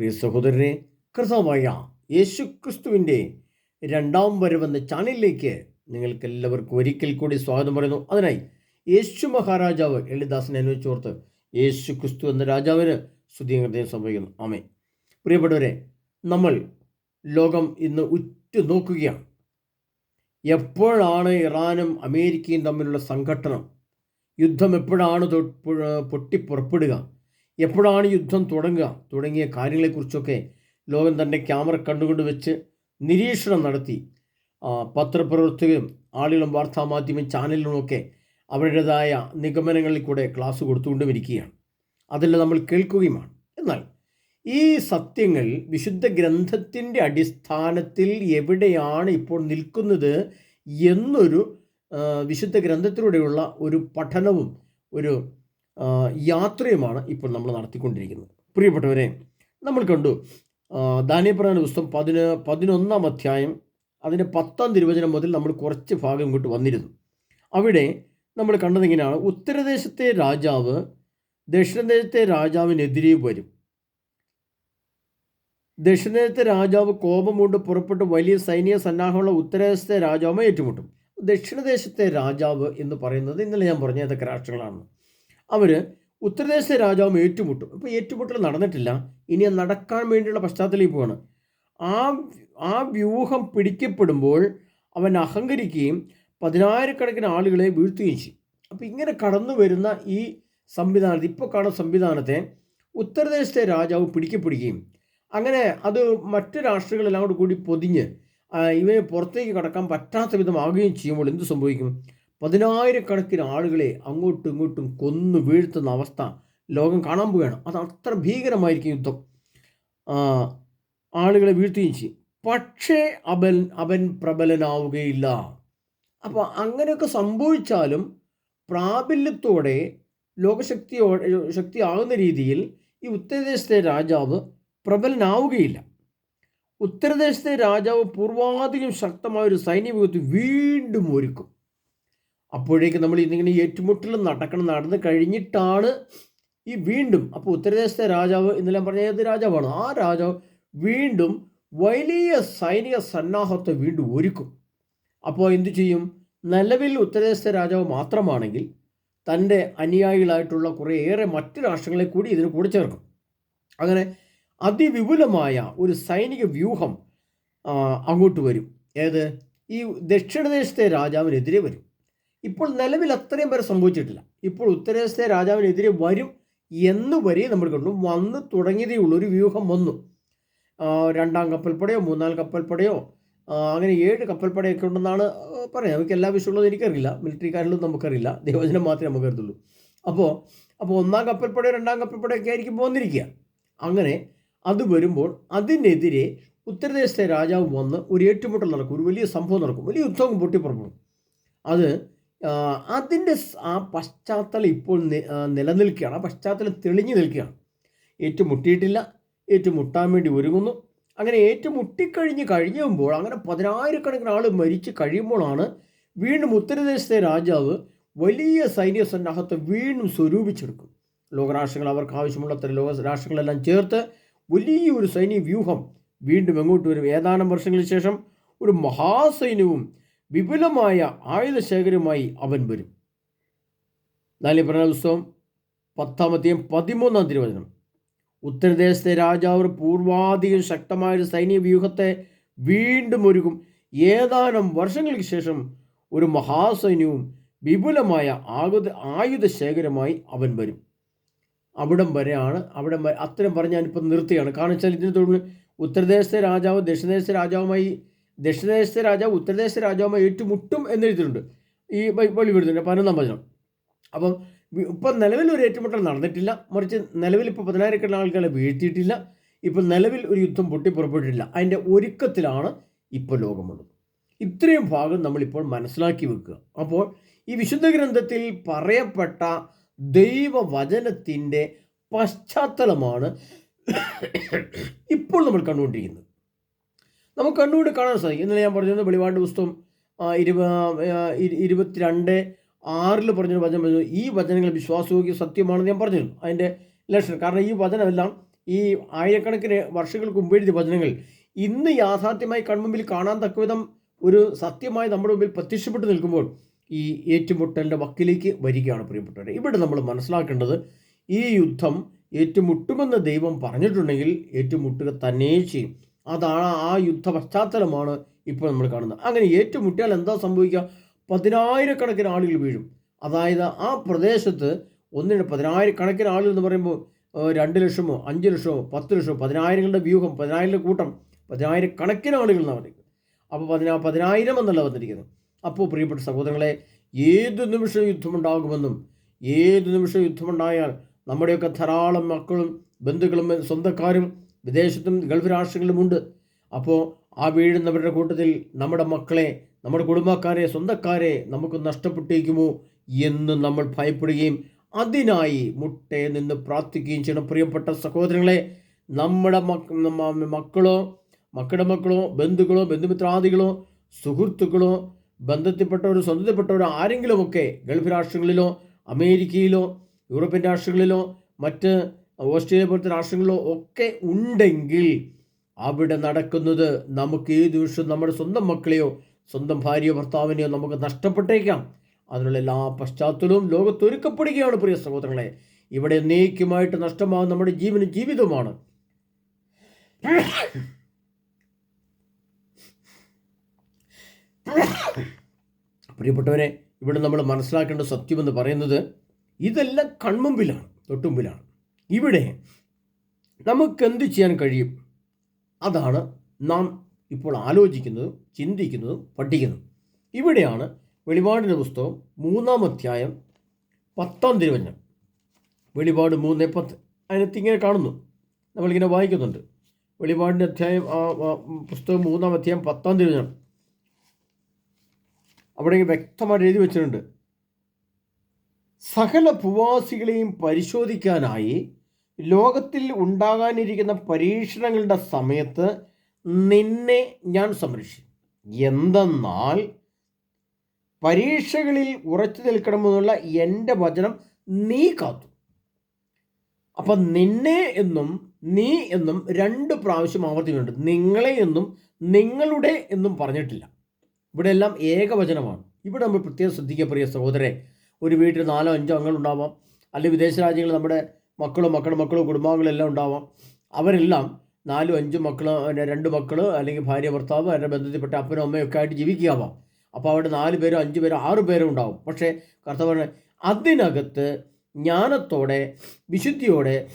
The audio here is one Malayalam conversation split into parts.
പ്രിയ സഹോദരനെ കൃതമായ യേശു ക്രിസ്തുവിന്റെ രണ്ടാം വരവെന്ന ചാനലിലേക്ക് നിങ്ങൾക്ക് എല്ലാവർക്കും ഒരിക്കൽ കൂടി സ്വാഗതം പറയുന്നു. അതിനായി യേശു മഹാരാജാവ് എളിദാസിനെ അനുവദിച്ചോർത്ത് യേശു ക്രിസ്തു എന്ന രാജാവിന് സ്തുതിഹൃദയം സംഭവിക്കുന്നു. ആമേ പ്രിയപ്പെട്ടവരെ നമ്മൾ ലോകം ഇന്ന് ഉറ്റു നോക്കുകയാണ് എപ്പോഴാണ് ഇറാനും അമേരിക്കയും തമ്മിലുള്ള സംഘട്ടനം? യുദ്ധം എപ്പോഴാണ് പൊട്ടിപ്പുറപ്പെടുക? എപ്പോഴാണ് യുദ്ധം തുടങ്ങുക? തുടങ്ങിയ കാര്യങ്ങളെക്കുറിച്ചൊക്കെ ലോകം തന്നെ ക്യാമറ കണ്ടുകൊണ്ട് വെച്ച് നിരീക്ഷണം നടത്തി. പത്രപ്രവർത്തകരും ആളുകളും വാർത്താമാധ്യമ ചാനലുകളുമൊക്കെ അവരുടേതായ നിഗമനങ്ങളിൽ കൂടെ ക്ലാസ് കൊടുത്തുകൊണ്ടും ഇരിക്കുകയാണ് അതെല്ലാം നമ്മൾ കേൾക്കുകയുമാണ്. എന്നാൽ ഈ സത്യങ്ങൾ വിശുദ്ധ ഗ്രന്ഥത്തിന്റെ അടിസ്ഥാനത്തിൽ എവിടെയാണ് ഇപ്പോൾ നിൽക്കുന്നത് എന്നൊരു വിശുദ്ധ ഗ്രന്ഥത്തിലൂടെയുള്ള ഒരു പഠനവും ഒരു യാത്രയുമാണ് ഇപ്പോൾ നമ്മൾ നടത്തിക്കൊണ്ടിരിക്കുന്നത്. പ്രിയപ്പെട്ടവരെ നമ്മൾ കണ്ടു ദാനിയപ്രധാന പുസ്തകം പതിന് പതിനൊന്നാം അധ്യായം അതിന്റെ പത്താം തിരുവചനം മുതൽ നമ്മൾ കുറച്ച് ഭാഗം ഇങ്ങോട്ട് വന്നിരുന്നു. അവിടെ നമ്മൾ കണ്ടതെങ്ങനെയാണ് ഉത്തരദേശത്തെ രാജാവ് ദക്ഷിണദേശത്തെ രാജാവിനെതിരെ വരും. ദക്ഷിണദേശത്തെ രാജാവ് കോപം കൊണ്ട് പുറപ്പെട്ട് വലിയ സൈനിക സന്നാഹമുള്ള ഉത്തരദേശത്തെ രാജാവുമായി ഏറ്റുമുട്ടും. ദക്ഷിണദേശത്തെ രാജാവ് എന്ന് പറയുന്നത് ഇന്നലെ ഞാൻ പറഞ്ഞ ഏതൊക്കെ രാഷ്ട്രങ്ങളാണ് അവർ ഉത്തരദേശത്തെ രാജാവും ഏറ്റുമുട്ടും. ഇപ്പോൾ ഏറ്റുമുട്ടൽ നടന്നിട്ടില്ല. ഇനി നടക്കാൻ വേണ്ടിയുള്ള പശ്ചാത്തലത്തിൽ പോവാണ്. ആ ആ വ്യൂഹം പിടിക്കപ്പെടുമ്പോൾ അവൻ അഹങ്കരിക്കുകയും പതിനായിരക്കണക്കിന് ആളുകളെ വീഴ്ത്തുകയും ചെയ്യും. അപ്പോൾ ഇങ്ങനെ കടന്നു വരുന്ന ഈ സംവിധാനത്തെ ഇപ്പോൾ കാണുന്ന സംവിധാനത്തെ ഉത്തരദേശത്തെ രാജാവ് പിടിക്കപ്പെടുകയും അങ്ങനെ അത് മറ്റ് രാഷ്ട്രങ്ങളെല്ലാം കൂടി കൂടി പൊതിഞ്ഞ് ഇവയെ പുറത്തേക്ക് കടക്കാൻ പറ്റാത്ത വിധമാകുകയും ചെയ്യുമ്പോൾ എന്ത് സംഭവിക്കും? പതിനായിരക്കണക്കിന് ആളുകളെ അങ്ങോട്ടും ഇങ്ങോട്ടും കൊന്നു വീഴ്ത്തുന്ന അവസ്ഥ ലോകം കാണാൻ പോവുകയാണ്. അത് അത്ര ഭീകരമായിരിക്കും യുദ്ധം. ആളുകളെ വീഴ്ത്തുകയും ചെയ്യും. പക്ഷേ അവൻ അവൻ പ്രബലനാവുകയില്ല. അപ്പോൾ അങ്ങനെയൊക്കെ സംഭവിച്ചാലും പ്രാബല്യത്തോടെ ലോകശക്തിയോ ശക്തിയാകുന്ന രീതിയിൽ ഈ ഉത്തരദേശത്തെ രാജാവ് പ്രബലനാവുകയില്ല. ഉത്തരദേശത്തെ രാജാവ് പൂർവാധികം ശക്തമായ ഒരു സൈന്യ വ്യൂഹത്തിൽ വീണ്ടും ഒരുക്കും. അപ്പോഴേക്ക് നമ്മൾ ഇന്നിങ്ങനെ ഏറ്റുമുട്ടൽ നടക്കണം നടന്ന് കഴിഞ്ഞിട്ടാണ് ഈ വീണ്ടും അപ്പോൾ ഉത്തരദേശത്തെ രാജാവ് ഇന്നലെ പറഞ്ഞ ഏത് രാജാവാണ്? ആ രാജാവ് വീണ്ടും വലിയ സൈനിക സന്നാഹത്തെ വീണ്ടും ഒരുക്കും. അപ്പോൾ എന്തു ചെയ്യും? നിലവിൽ ഉത്തരദേശത്തെ രാജാവ് മാത്രമാണെങ്കിൽ തന്റെ അനുയായികളായിട്ടുള്ള കുറേയേറെ മറ്റ് രാഷ്ട്രങ്ങളെ കൂടി ഇതിന് കൂടെ ചേർക്കും. അങ്ങനെ അതിവിപുലമായ ഒരു സൈനിക വ്യൂഹം അങ്ങോട്ട് വരും. ഏത്? ഈ ദക്ഷിണദേശത്തെ രാജാവിനെതിരെ വരും. ഇപ്പോൾ നിലവിൽ അത്രയും പേരെ സംഭവിച്ചിട്ടില്ല. ഇപ്പോൾ ഉത്തരേശത്തെ രാജാവിനെതിരെ വരും എന്ന് വരെ നമ്മൾ കണ്ടു. വന്ന് തുടങ്ങിയതേ ഉള്ളൂ. ഒരു വ്യൂഹം വന്നു. രണ്ടാം കപ്പൽപ്പടയോ മൂന്നാം കപ്പൽപ്പടയോ അങ്ങനെ ഏഴ് കപ്പൽപ്പടയൊക്കെ ഉണ്ടെന്നാണ് പറയുന്നത്. പറയാം നമുക്ക് എല്ലാ വിഷയമുള്ളത് എനിക്കറിയില്ല. മിലിറ്ററി കാര്യങ്ങളും നമുക്കറിയില്ല. ദൈവജനം മാത്രമേ നമുക്ക് അറിയത്തുള്ളൂ. അപ്പോൾ അപ്പോൾ ഒന്നാം കപ്പൽപ്പടയോ രണ്ടാം കപ്പൽപ്പടയൊക്കെ ആയിരിക്കും പോന്നിരിക്കുക അങ്ങനെ അത് വരുമ്പോൾ അതിനെതിരെ ഉത്തരദേശത്തെ രാജാവ് വന്ന് ഒരു ഏറ്റുമുട്ടൽ നടക്കും. ഒരു വലിയ സംഭവം നടക്കും. വലിയ യുദ്ധവും പൊട്ടിപ്പുറപ്പെടും. അത് അതിന്റെ ആ പശ്ചാത്തലം ഇപ്പോൾ നിലനിൽക്കുകയാണ്. ആ പശ്ചാത്തലം തെളിഞ്ഞു നിൽക്കുകയാണ്. ഏറ്റുമുട്ടിയിട്ടില്ല. ഏറ്റുമുട്ടാൻ വേണ്ടി ഒരുങ്ങുന്നു. അങ്ങനെ ഏറ്റുമുട്ടിക്കഴിഞ്ഞ് കഴിയുമ്പോൾ അങ്ങനെ പതിനായിരക്കണക്കിന് ആൾ മരിച്ച് കഴിയുമ്പോഴാണ് വീണ്ടും ഉത്തരദേശത്തെ രാജാവ് വലിയ സൈനിക സന്നാഹത്തെ വീണ്ടും സ്വരൂപിച്ചെടുക്കും. ലോകരാഷ്ട്രങ്ങൾ അവർക്ക് ആവശ്യമുള്ളത്ര ലോകരാഷ്ട്രങ്ങളെല്ലാം ലോക രാഷ്ട്രങ്ങളെല്ലാം ചേർത്ത് വലിയൊരു സൈനിക വ്യൂഹം വീണ്ടും എങ്ങോട്ട് വരും? ഏതാനും വർഷങ്ങൾക്ക് ശേഷം ഒരു മഹാസൈന്യവും വിപുലമായ ആയുധശേഖരമായി അവൻ വരും. നാലി പുസ്തകം പത്താമത്തെയും പതിമൂന്നാം തിരുവചനം. ഉത്തരദേശത്തെ രാജാവ് പൂർവാധികം ശക്തമായ ഒരു സൈനിക വ്യൂഹത്തെ വീണ്ടും ഒരുക്കും. ഏതാനും വർഷങ്ങൾക്ക് ശേഷം ഒരു മഹാസൈന്യവും വിപുലമായ ആയുധ ആയുധശേഖരമായി അവൻ വരും. അവിടം വരെയാണ് അവിടെ അത്രയും പറഞ്ഞ് ഞാനിപ്പോൾ നിർത്തുകയാണ്. കാരണം വെച്ചാൽ ഇതിന് തുടർന്ന് ഉത്തരദേശത്തെ രാജാവ് ദക്ഷിണദേശത്തെ രാജാവുമായി ദക്ഷിണദേശത്തെ രാജാവ് ഉത്തരദേശത്തെ രാജാവുമായി ഏറ്റുമുട്ടും എന്നെഴുതിയിട്ടുണ്ട് ഈ വെളി വിടുന്നുണ്ട് പതിനൊന്നാം വചനം. അപ്പം ഇപ്പം നിലവിൽ ഒരു ഏറ്റുമുട്ടൽ നടന്നിട്ടില്ല. മറിച്ച് നിലവിൽ ഇപ്പോൾ പതിനായിരക്കണക്കിന് ആൾക്കാരെ വീഴ്ത്തിയിട്ടില്ല. ഇപ്പം നിലവിൽ ഒരു യുദ്ധം പൊട്ടിപ്പുറപ്പെട്ടിട്ടില്ല. അതിന്റെ ഒരുക്കത്തിലാണ് ഇപ്പോൾ ലോകമുള്ളത്. ഇത്രയും ഭാഗം നമ്മളിപ്പോൾ മനസ്സിലാക്കി വെക്കുക. അപ്പോൾ ഈ വിശുദ്ധ ഗ്രന്ഥത്തിൽ പറയപ്പെട്ട ദൈവവചനത്തിന്റെ പശ്ചാത്തലമാണ് ഇപ്പോൾ നമ്മൾ കണ്ടുകൊണ്ടിരിക്കുന്നത്. നമുക്ക് കണ്ടുകൊണ്ട് കാണാൻ സാധിക്കും. ഇന്നലെ ഞാൻ പറഞ്ഞത് വെളിപാട് പുസ്തകം ഇരുപ ഇരുപത്തിരണ്ട് ആറിൽ പറഞ്ഞൊരു വചനം പറഞ്ഞു. ഈ വചനങ്ങൾ വിശ്വാസയോഗ്യ സത്യമാണെന്ന് ഞാൻ പറഞ്ഞിരുന്നു. അതിന്റെ ലക്ഷണം. കാരണം ഈ വചനമെല്ലാം ഈ ആയിരക്കണക്കിന് വർഷങ്ങൾക്ക് മുമ്പ് എഴുതിയ വചനങ്ങൾ ഇന്ന് യാഥാർത്ഥ്യമായി കൺമുമ്പിൽ കാണാൻ തക്കവിധം ഒരു സത്യമായി നമ്മുടെ മുമ്പിൽ പ്രത്യക്ഷപ്പെട്ട് നിൽക്കുമ്പോൾ ഈ ഏറ്റുമുട്ടലിന്റെ വക്കിലേക്ക് വരികയാണ് പ്രിയപ്പെട്ടവരെ. ഇവിടെ നമ്മൾ മനസ്സിലാക്കേണ്ടത് ഈ യുദ്ധം ഏറ്റുമുട്ടുമെന്ന് ദൈവം പറഞ്ഞിട്ടുണ്ടെങ്കിൽ ഏറ്റുമുട്ടുക തന്നെ ചെയ്യും. അതാണ് ആ യുദ്ധ പശ്ചാത്തലമാണ് ഇപ്പോൾ നമ്മൾ കാണുന്നത്. അങ്ങനെ ഏറ്റുമുട്ടിയാൽ എന്താ സംഭവിക്കുക? പതിനായിരക്കണക്കിന് ആളുകൾ വീഴും. അതായത് ആ പ്രദേശത്ത് ഒന്നിന് പതിനായിരക്കണക്കിന് ആളുകൾ എന്ന് പറയുമ്പോൾ രണ്ട് ലക്ഷമോ അഞ്ച് ലക്ഷമോ പത്ത് ലക്ഷമോ പതിനായിരങ്ങളുടെ വ്യൂഹം പതിനായിരം കൂട്ടം പതിനായിരക്കണക്കിന് ആളുകൾ എന്നാണ് പറയുന്നത്. അപ്പോൾ പതിനാ പതിനായിരം എന്നല്ല വന്നിരിക്കുന്നത്. അപ്പോൾ പ്രിയപ്പെട്ട സഹോദരങ്ങളെ ഏത് നിമിഷം യുദ്ധമുണ്ടാകുമെന്നും ഏത് നിമിഷം യുദ്ധമുണ്ടായാൽ നമ്മുടെയൊക്കെ ധാരാളം മക്കളും ബന്ധുക്കളും സ്വന്തക്കാരും വിദേശത്തും ഗൾഫ് രാഷ്ട്രങ്ങളിലുമുണ്ട് അപ്പോൾ ആ വീഴുന്നവരുടെ കൂട്ടത്തിൽ നമ്മുടെ മക്കളെ നമ്മുടെ കുടുംബക്കാരെ സ്വന്തക്കാരെ നമുക്ക് നഷ്ടപ്പെട്ടേക്കുമോ എന്ന് നമ്മൾ ഭയപ്പെടുകയും അതിനായി മുട്ടയെ നിന്ന് പ്രാർത്ഥിക്കുകയും ചെയ്യണം. പ്രിയപ്പെട്ട സഹോദരങ്ങളെ നമ്മുടെ മക്ക- നമ്മ- മക്കളോ മക്കളുടെ മക്കളോ ബന്ധുക്കളോ ബന്ധുമിത്രാദികളോ സുഹൃത്തുക്കളോ ബന്ധത്തിൽപ്പെട്ടവരോ സ്വന്തത്തിൽപ്പെട്ടവരോ ആരെങ്കിലുമൊക്കെ ഗൾഫ് രാഷ്ട്രങ്ങളിലോ അമേരിക്കയിലോ യൂറോപ്യൻ രാഷ്ട്രങ്ങളിലോ മറ്റ് ഓസ്ട്രേലിയ പോലത്തെ രാഷ്ട്രങ്ങളിലോ ഒക്കെ ഉണ്ടെങ്കിൽ അവിടെ നടക്കുന്നത് നമുക്ക് ഈ ദിവസം നമ്മുടെ സ്വന്തം മക്കളെയോ സ്വന്തം ഭാര്യയോ ഭർത്താവിനെയോ നമുക്ക് നഷ്ടപ്പെട്ടേക്കാം. അതിനുള്ള എല്ലാ പശ്ചാത്തലവും ലോകത്തൊരുക്കപ്പെടുകയാണ് പ്രിയ സഹോദരങ്ങളെ. ഇവിടെ നീക്കുമായിട്ട് നഷ്ടമാകുന്ന നമ്മുടെ ജീവന് ജീവിതമാണ് പ്രിയപ്പെട്ടവരെ ഇവിടെ നമ്മൾ മനസ്സിലാക്കേണ്ട സത്യമെന്ന് പറയുന്നത് ഇതെല്ലാം കൺമുമ്പിലാണ് തൊട്ടുമുമ്പിലാണ്. ഇവിടെ നമുക്ക് എന്ത് ചെയ്യാൻ കഴിയും? അതാണ് നാം ഇപ്പോൾ ആലോചിക്കുന്നതും ചിന്തിക്കുന്നതും പഠിക്കുന്നതും. ഇവിടെയാണ് വെളിപാടിന്റെ പുസ്തകം മൂന്നാം അധ്യായം പത്താം തിരുവചനം. വെളിപാട് മൂന്ന് പത്ത്. അതിനകത്ത് ഇങ്ങനെ കാണുന്നു. നമ്മളിങ്ങനെ വായിക്കുന്നുണ്ട്. വെളിപാടിന്റെ അധ്യായം പുസ്തകം മൂന്നാം അധ്യായം പത്താം തിരുവചനം. അവിടെ വ്യക്തമായിട്ട് എഴുതി വെച്ചിട്ടുണ്ട്. സകല ഭൂവാസികളെയും പരിശോധിക്കാനായി ലോകത്തിൽ ഉണ്ടാകാനിരിക്കുന്ന പരീക്ഷണങ്ങളുടെ സമയത്ത് നിന്നെ ഞാൻ സംരക്ഷിക്കും. എന്തെന്നാൽ പരീക്ഷകളിൽ ഉറച്ചു നിൽക്കണമെന്നുള്ള എന്റെ വചനം നീ കാത്തു. അപ്പം നിന്നെ എന്നും നീ എന്നും രണ്ട് പ്രാവശ്യം ആവർത്തിക്കുന്നുണ്ട്. നിങ്ങളെ എന്നും നിങ്ങളുടെ എന്നും പറഞ്ഞിട്ടില്ല. ഇവിടെ എല്ലാം ഏകവചനമാണ്. ഇവിടെ നമ്മൾ പ്രത്യേകം ശ്രദ്ധിക്കുക പ്രിയ സഹോദരെ ഒരു വീട്ടിൽ നാലോ അഞ്ചോ അംഗങ്ങളുണ്ടാവാം. അല്ലെങ്കിൽ വിദേശ രാജ്യങ്ങളിൽ നമ്മുടെ മക്കളോ മക്കളും മക്കളും കുടുംബാംഗങ്ങളെല്ലാം ഉണ്ടാവാം. അവരെല്ലാം നാലും അഞ്ചും പിന്നെ രണ്ട് മക്കൾ അല്ലെങ്കിൽ ഭാര്യ ഭർത്താവ് അവരുടെ ബന്ധത്തിൽപ്പെട്ട അപ്പനും അമ്മയും ഒക്കെ ആയിട്ട് ജീവിക്കാവാം അപ്പോൾ അവിടെ നാല് പേരോ അഞ്ച് പേരോ ആറ് പേരോ ഉണ്ടാവും. പക്ഷേ കർത്താവ് അതിനകത്ത് ജ്ഞാനത്തോടെ വിശുദ്ധിയോടെ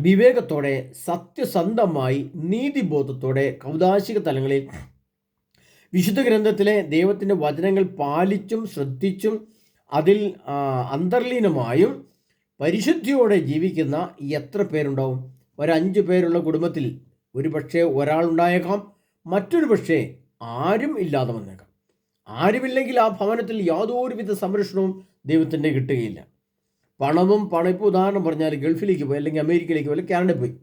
വിവേകത്തോടെ സത്യസന്ധമായി നീതിബോധത്തോടെ കൗതാശിക തലങ്ങളിൽ വിശുദ്ധ ഗ്രന്ഥത്തിലെ ദൈവത്തിന്റെ വചനങ്ങൾ പാലിച്ചും ശ്രദ്ധിച്ചും അതിൽ അന്തർലീനമായും പരിശുദ്ധിയോടെ ജീവിക്കുന്ന എത്ര പേരുണ്ടാവും? ഒരഞ്ച് പേരുള്ള കുടുംബത്തിൽ ഒരു പക്ഷേ ഒരാളുണ്ടായേക്കാം മറ്റൊരു പക്ഷേ ആരും ഇല്ലാതെ വന്നേക്കാം. ആരുമില്ലെങ്കിൽ ആ ഭവനത്തിൽ യാതൊരുവിധ സംരക്ഷണവും ദൈവത്തിന്റെ കിട്ടുകയില്ല. പണവും പണം ഉദാഹരണം പറഞ്ഞാൽ ഗൾഫിലേക്ക് പോയി അല്ലെങ്കിൽ അമേരിക്കയിലേക്ക് പോയി അല്ലെങ്കിൽ കാനഡയിൽ പോയി.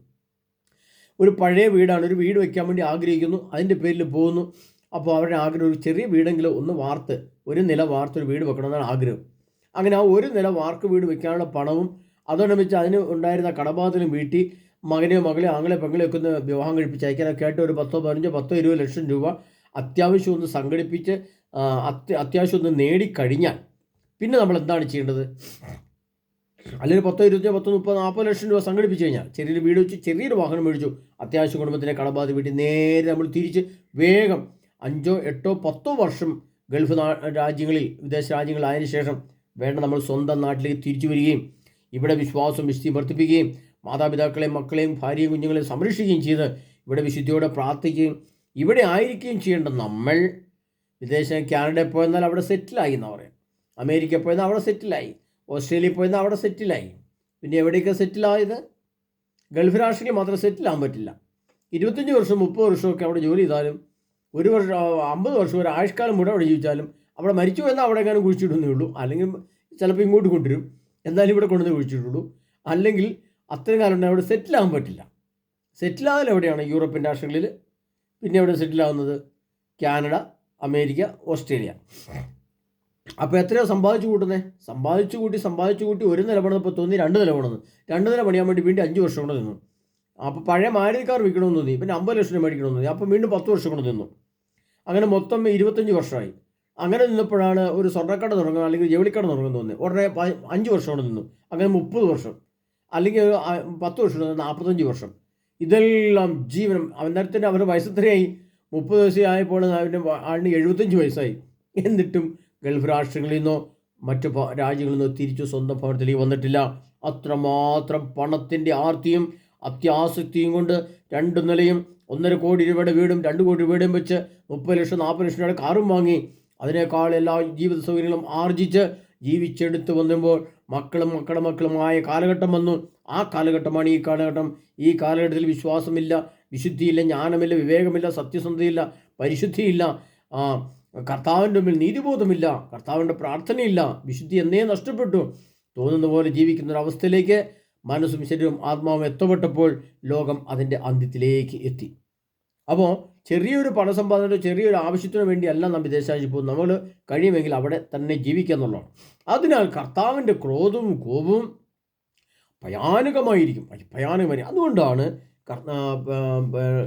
ഒരു പഴയ വീടാണ് ഒരു വീട് വയ്ക്കാൻ വേണ്ടി ആഗ്രഹിക്കുന്നു അതിന്റെ പേരിൽ പോകുന്നു. അപ്പോൾ അവരുടെ ആഗ്രഹം ഒരു ചെറിയ വീടെങ്കിലും ഒന്ന് വാർത്ത് ഒരു നില വാർത്ത് ഒരു വീട് വെക്കണമെന്നാണ് ആഗ്രഹം. അങ്ങനെ ആ ഒരു നില വാർക്ക് വീട് വെക്കാനുള്ള പണവും അതോടനുബന്ധിച്ച് അതിന് ഉണ്ടായിരുന്ന കടബാധനും വീട്ടി മകനെയോ മകളെയോ ആങ്ങളെ പെങ്ങളെയോ ഒക്കെ ഒന്ന് വിവാഹം കഴിപ്പിച്ച് അയക്കാനൊക്കെ ആയിട്ട് ഒരു പത്തോ പതിനഞ്ചോ പത്തോ ഇരുപത് ലക്ഷം രൂപ അത്യാവശ്യം ഒന്ന് സംഘടിപ്പിച്ച് അത്യാവശ്യം ഒന്ന് നേടിക്കഴിഞ്ഞാൽ പിന്നെ നമ്മൾ എന്താണ് ചെയ്യേണ്ടത്? അല്ലെങ്കിൽ പത്തോ ഇരുപത്തോ പത്തോ മുപ്പത് നാൽപ്പത് ലക്ഷം രൂപ സംഘടിപ്പിച്ച് കഴിഞ്ഞാൽ ചെറിയൊരു വീട് വെച്ച് ചെറിയൊരു വാഹനം മേടിച്ചു അത്യാവശ്യം കുടുംബത്തിന്റെ കടബാധ വീട്ടിൽ നേരെ നമ്മൾ തിരിച്ച് വേഗം അഞ്ചോ എട്ടോ പത്തോ വർഷം ഗൾഫ് രാജ്യങ്ങളിൽ വിദേശ രാജ്യങ്ങളിലായതിനു ശേഷം വേണ്ട നമ്മൾ സ്വന്തം നാട്ടിലേക്ക് തിരിച്ചു വരികയും ഇവിടെ വിശ്വാസം വിശുദ്ധി വർദ്ധിപ്പിക്കുകയും മാതാപിതാക്കളെയും മക്കളെയും ഭാര്യയും കുഞ്ഞുങ്ങളെയും സംരക്ഷിക്കുകയും ചെയ്ത് ഇവിടെ വിശുദ്ധിയോടെ പ്രാർത്ഥിക്കുകയും ഇവിടെ ആയിരിക്കുകയും ചെയ്യേണ്ട നമ്മൾ വിദേശം കാനഡയിൽ പോയെന്നാൽ അവിടെ സെറ്റിലായി എന്നാണ് പറയും അമേരിക്ക പോയെന്നാൽ അവിടെ സെറ്റിലായി. ഓസ്ട്രേലിയ പോയെന്നാൽ അവിടെ സെറ്റിലായി. പിന്നെ എവിടെയൊക്കെ സെറ്റിലായത്? ഗൾഫ് രാഷ്ട്രീയം മാത്രം സെറ്റിലാകാൻ പറ്റില്ല. ഇരുപത്തഞ്ച് വർഷം മുപ്പത് വർഷമൊക്കെ അവിടെ ജോലി ചെയ്താലും ഒരു വർഷം അമ്പത് വർഷം ഒരു ആയുഷ്കാലം മുഴുവൻ അവിടെ ജീവിച്ചാലും അവിടെ മരിച്ചു എന്നാൽ അവിടെ എങ്ങാനും കുഴിച്ചിടുന്നേ ഉള്ളൂ. അല്ലെങ്കിൽ ചിലപ്പോൾ ഇങ്ങോട്ട് കൊണ്ടുവരും. എന്നാലും ഇവിടെ കൊണ്ടുവന്ന് കുഴിച്ചിട്ടുള്ളൂ അല്ലെങ്കിൽ അത്രയും കാലം അവിടെ സെറ്റിലാകാൻ പറ്റില്ല. സെറ്റിൽ സെറ്റിലാകൽ എവിടെയാണ്? യൂറോപ്യൻ രാഷ്ട്രങ്ങളിൽ. പിന്നെ എവിടെ സെറ്റിലാകുന്നത് കാനഡ അമേരിക്ക ഓസ്ട്രേലിയ. അപ്പോൾ എത്രയോ സമ്പാദിച്ചു കൂട്ടുന്നത് സമ്പാദിച്ചു കൂട്ടി സമ്പാദിച്ചു കൂട്ടി ഒരു നില പണിതപ്പോൾ തോന്നി രണ്ട് നില പണിത് രണ്ട് നില പണിയാൻ വേണ്ടി വീണ്ടും അഞ്ച് വർഷം കൊണ്ട് നിന്നു. അപ്പോൾ പഴയ മാരുതിക്കാർ കാർ വിൽക്കണമെന്ന് തോന്നി. പിന്നെ അമ്പത് ലക്ഷം രൂപ മേടിക്കണമെന്ന് തോന്നി. അപ്പോൾ വീണ്ടും പത്ത് വർഷം കൊണ്ട് നിന്നു. അങ്ങനെ മൊത്തം ഇരുപത്തഞ്ച് വർഷമായി. അങ്ങനെ നിന്നപ്പോഴാണ് ഒരു സ്വർണക്കട തുടങ്ങുന്നത് അല്ലെങ്കിൽ ജവിളിക്കട തുടങ്ങുന്നത് തോന്നുന്നത്. ഉടനെ അഞ്ച് വർഷം കൊണ്ട് നിന്നു. അങ്ങനെ മുപ്പത് വർഷം. അല്ലെങ്കിൽ ഒരു പത്ത് വർഷം നാൽപ്പത്തഞ്ച് വർഷം. ഇതെല്ലാം ജീവനം അന്നേരത്തിന് അവരുടെ വയസ്സത്രയായി മുപ്പത് വയസ്സായപ്പോൾ അവന്റെ ആളിന് എഴുപത്തഞ്ച് വയസ്സായി. എന്നിട്ടും ഗൾഫ് രാഷ്ട്രങ്ങളിൽ നിന്നോ മറ്റു രാജ്യങ്ങളിൽ നിന്നോ തിരിച്ചു സ്വന്തം ഭവനത്തിലേക്ക് വന്നിട്ടില്ല. അത്രമാത്രം പണത്തിന്റെ ആർത്തിയും അത്യാസക്തിയും കൊണ്ട് രണ്ട് നിലയും ഒന്നര കോടി രൂപയുടെ വീടും രണ്ട് കോടി രൂപയുടെയും വെച്ച് മുപ്പത് ലക്ഷം നാൽപ്പത് ലക്ഷം രൂപയുടെ കാറും വാങ്ങി. അതിനേക്കാൾ എല്ലാ ജീവിത സൗകര്യങ്ങളും ആർജിച്ച് ജീവിച്ചെടുത്ത് വന്നുമ്പോൾ മക്കളും മക്കളുടെ മക്കളുമായ കാലഘട്ടം വന്നു. ആ കാലഘട്ടമാണ് ഈ കാലഘട്ടം. ഈ കാലഘട്ടത്തിൽ വിശ്വാസമില്ല വിശുദ്ധിയില്ല ജ്ഞാനമില്ല വിവേകമില്ല സത്യസന്ധതയില്ല പരിശുദ്ധിയില്ല കർത്താവിന്റെ മുമ്പിൽ നീതിബോധമില്ല കർത്താവിന്റെ പ്രാർത്ഥനയില്ല വിശുദ്ധി എന്നേ നഷ്ടപ്പെട്ടു. തോന്നുന്ന പോലെ ജീവിക്കുന്ന ഒരു അവസ്ഥയിലേക്ക് മനസ്സും ശരീരവും ആത്മാവും എത്തപ്പെട്ടപ്പോൾ ലോകം അതിന്റെ അന്ത്യത്തിലേക്ക് എത്തി. അപ്പോൾ ചെറിയൊരു പണസമ്പാദനോ ചെറിയൊരു ആവശ്യത്തിനു വേണ്ടിയല്ല നാം വിദേശരാജ്യത്ത് പോകും നമ്മൾ കഴിയുമെങ്കിൽ അവിടെ തന്നെ ജീവിക്കുക എന്നുള്ളതാണ്. അതിനാൽ കർത്താവിന്റെ ക്രോധവും കോപവും ഭയാനകമായിരിക്കും. ഭയാനകമായി അതുകൊണ്ടാണ്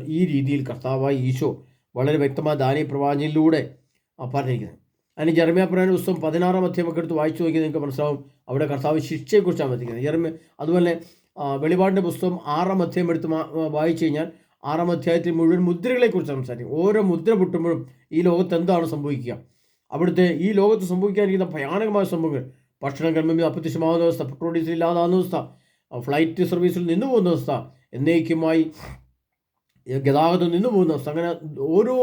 ഈ രീതിയിൽ കർത്താവായി ഈശോ വളരെ വ്യക്തമായ ദാനീയ പ്രവാചനയിലൂടെ പറഞ്ഞിരിക്കുന്നത്. അതിന് ജർമ്മിയ പ്രധാന പുസ്തകം പതിനാറാം അധ്യായമൊക്കെ എടുത്ത് വായിച്ചു നോക്കിയാൽ നിങ്ങൾക്ക് മനസ്സിലാവും അവിടെ കർത്താവ് ശിക്ഷയെക്കുറിച്ചാണ് പറഞ്ഞിരിക്കുന്നത്. ജർമ്മിയ അതുപോലെ വെളിപാടിന്റെ പുസ്തകം ആറാം അധ്യായം എടുത്ത് വായിച്ചു കഴിഞ്ഞാൽ ആറാം അധ്യായത്തിൽ മുഴുവൻ മുദ്രകളെക്കുറിച്ച് സംസാരിക്കും. ഓരോ മുദ്ര പൊട്ടുമ്പോഴും ഈ ലോകത്ത് എന്താണ് സംഭവിക്കുക? അവിടുത്തെ ഈ ലോകത്ത് സംഭവിക്കാനിരിക്കുന്ന ഭയാനകമായ സംഭവങ്ങൾ. ഭക്ഷണം കഴിയുമ്പോൾ അപ്രത്യക്ഷമാവുന്ന അവസ്ഥ പെട്രോൾ ഡീസൽ ഇല്ലാതാവുന്ന അവസ്ഥ ഫ്ലൈറ്റ് സർവീസിൽ നിന്നു പോകുന്ന അവസ്ഥ എന്നേക്കുമായി ഗതാഗതം നിന്നു പോകുന്ന അവസ്ഥ. അങ്ങനെ ഓരോ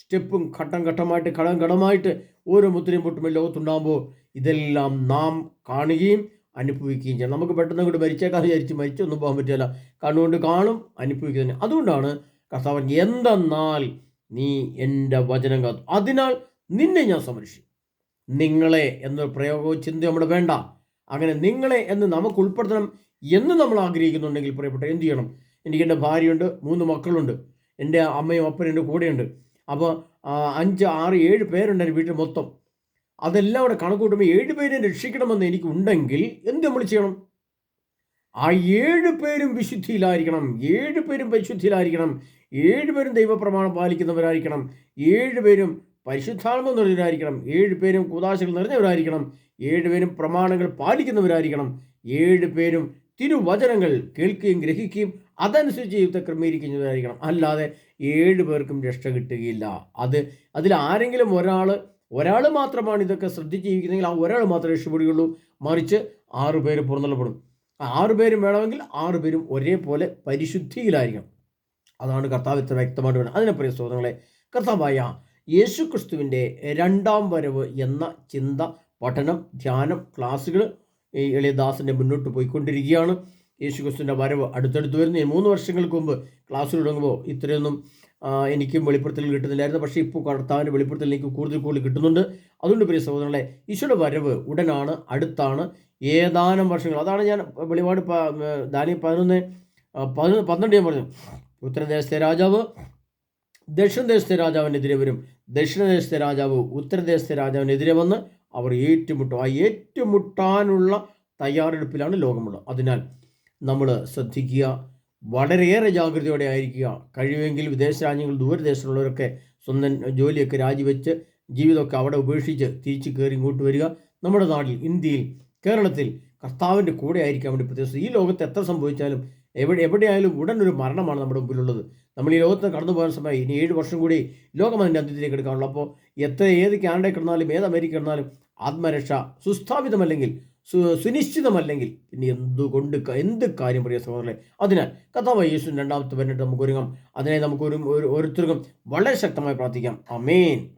സ്റ്റെപ്പും ഘട്ടം ഘട്ടമായിട്ട് ഘടം ഘടമായിട്ട് ഓരോ മുദ്രയും പൊട്ടുമ്പോൾ ലോകത്തുണ്ടാകുമ്പോൾ ഇതെല്ലാം നാം കാണുകയും അനുഭവിക്കുകയും ചെയ്യണം. നമുക്ക് പെട്ടെന്ന് കൂടി മരിച്ചേക്കാൻ വിചാരിച്ച് മരിച്ചൊന്നും പോകാൻ പറ്റില്ല. കണ്ണുകൊണ്ട് കാണും അനുഭവിക്കുക തന്നെ അതുകൊണ്ടാണ് കർത്താവൻ എന്തെന്നാൽ നീ എന്റെ വചനം കാത്തു. അതിനാൽ നിന്നെ ഞാൻ സംരക്ഷിക്കും. നിങ്ങളെ എന്നൊരു പ്രയോഗവും ചിന്ത നമ്മുടെ വേണ്ട. അങ്ങനെ നിങ്ങളെ എന്ന് നമുക്ക് ഉൾപ്പെടുത്തണം എന്ന് നമ്മൾ ആഗ്രഹിക്കുന്നുണ്ടെങ്കിൽ പ്രിയപ്പെട്ട എന്ത് ചെയ്യണം? എനിക്ക് എന്റെ ഭാര്യയുണ്ട് മൂന്ന് മക്കളുണ്ട്. എന്റെ അമ്മയും അപ്പനും എന്റെ കൂടെയുണ്ട്. അപ്പോൾ അഞ്ച് ആറ് ഏഴ് പേരുണ്ട് എന്റെ വീട്ടിൽ മൊത്തം. അതെല്ലാം അവിടെ കണക്ക് കൂട്ടുമ്പോൾ ഏഴ് പേരെ രക്ഷിക്കണമെന്ന് എനിക്കുണ്ടെങ്കിൽ എന്ത് നമ്മൾ ചെയ്യണം? ആ ഏഴ് പേരും വിശുദ്ധിയിലായിരിക്കണം. ഏഴ് പേരും പരിശുദ്ധിയിലായിരിക്കണം. ഏഴ് പേരും ദൈവപ്രമാണം പാലിക്കുന്നവരായിരിക്കണം. ഏഴ് പേരും പരിശുദ്ധാത്മ നിറഞ്ഞവരായിരിക്കണം. ഏഴ് പേരും കുതാശകൾ നിറഞ്ഞവരായിരിക്കണം. ഏഴ് പേരും പ്രമാണങ്ങൾ പാലിക്കുന്നവരായിരിക്കണം. ഏഴ് പേരും തിരുവചനങ്ങൾ കേൾക്കുകയും ഗ്രഹിക്കുകയും അതനുസരിച്ച് ജീവിതത്തെ ക്രമീകരിക്കുന്നവരായിരിക്കണം. അല്ലാതെ ഏഴ് പേർക്കും രക്ഷ കിട്ടുകയില്ല. അത് അതിൽ ആരെങ്കിലും ഒരാൾ ഒരാൾ മാത്രമാണ് ഇതൊക്കെ ശ്രദ്ധിച്ച് ജീവിക്കുന്നതെങ്കിൽ ആ ഒരാൾ മാത്രമേ രക്ഷപ്പെടുകയുള്ളൂ. മറിച്ച് ആറ് പേര് പുറന്തള്ളപ്പെടും. ആറു പേരും വേണമെങ്കിൽ ആറ് പേരും ഒരേപോലെ പരിശുദ്ധിയിലായിരിക്കണം. അതാണ് കർത്താവ് ഇത്ര വ്യക്തമായിട്ട് വേണം അതിനെ പ്രിയ സഹോദരങ്ങളെ കർത്താവായ യേശു ക്രിസ്തുവിന്റെ രണ്ടാം വരവ് എന്ന ചിന്ത പഠനം ധ്യാനം ക്ലാസ്സുകൾ ഈ എളിയദാസിന്റെ മുന്നോട്ട് പോയിക്കൊണ്ടിരിക്കുകയാണ്. യേശു ക്രിസ്തുവിന്റെ വരവ് അടുത്തടുത്ത് വരുന്ന. മൂന്ന് വർഷങ്ങൾക്ക് മുമ്പ് ക്ലാസ് തുടങ്ങുമ്പോൾ ഇത്രയൊന്നും എനിക്കും വെളിപ്പെടുത്തൽ കിട്ടുന്നില്ലായിരുന്നു. പക്ഷേ ഇപ്പോൾ കർത്താവിന്റെ വെളിപ്പെടുത്തൽ എനിക്ക് കൂടുതൽ കൂടുതൽ കിട്ടുന്നുണ്ട്. അതുകൊണ്ട് പ്രിയ സഹോദരങ്ങളെ ഈശോയുടെ വരവ് ഉടനാണ് അടുത്താണ്. ഏതാനും വർഷങ്ങൾ. അതാണ് ഞാൻ വെളിപാട് ദാനി പതിനൊന്ന് പതിനൊന്ന് പന്ത്രണ്ട് ഞാൻ പറഞ്ഞു. ഉത്തരദേശത്തെ രാജാവ് ദക്ഷിണദേശത്തെ രാജാവിനെതിരെ വരും. ദക്ഷിണദേശത്തെ രാജാവ് ഉത്തരദേശത്തെ രാജാവിനെതിരെ വന്ന് അവർ ഏറ്റുമുട്ടും. ആ ഏറ്റുമുട്ടാനുള്ള തയ്യാറെടുപ്പിലാണ് ലോകമുള്ളത്. അതിനാൽ നമ്മൾ ശ്രദ്ധിക്കുക വളരെയേറെ ജാഗ്രതയോടെ ആയിരിക്കുക. കഴിയുമെങ്കിൽ വിദേശ രാജ്യങ്ങൾ ദൂരദേശത്തുള്ളവരൊക്കെ സ്വന്തം ജോലിയൊക്കെ രാജിവെച്ച് ജീവിതമൊക്കെ അവിടെ ഉപേക്ഷിച്ച് തിരിച്ച് കയറി ഇങ്ങോട്ട് വരിക. നമ്മുടെ നാട്ടിൽ ഇന്ത്യയിൽ കേരളത്തിൽ കർത്താവിന്റെ കൂടെ ആയിരിക്കാൻ വേണ്ടി പ്രത്യേകിച്ച് ഈ ലോകത്ത് എത്ര സംഭവിച്ചാലും എവിടെ എവിടെയായാലും ഉടൻ ഒരു മരണമാണ് നമ്മുടെ മുമ്പിലുള്ളത്. നമ്മൾ ഈ ലോകത്ത് കടന്നു പോകാൻ സമയം ഇനി ഏഴ് വർഷം കൂടി ലോകം അതിന്റെ അന്ത്യത്തിലേക്ക് എടുക്കാനുള്ളൂ അപ്പോൾ എത്ര ഏത് കാനഡയിൽ കിടന്നാലും ഏത് അമേരിക്ക കിടന്നാലും ആത്മരക്ഷ സുസ്ഥാപിതമല്ലെങ്കിൽ സുനിശ്ചിതമല്ലെങ്കിൽ പിന്നെ എന്തുകൊണ്ട് എന്ത് കാര്യം പറയുക സഹോദരനെ? അതിനാൽ കഥാവ യേശു രണ്ടാമത്തെ വന്നിട്ട് നമുക്ക് ഒരുങ്ങാം അതിനെ നമുക്ക് ഒരു- ഓരോരുത്തർക്കും വളരെ ശക്തമായി പ്രാർത്ഥിക്കാം. അമേൻ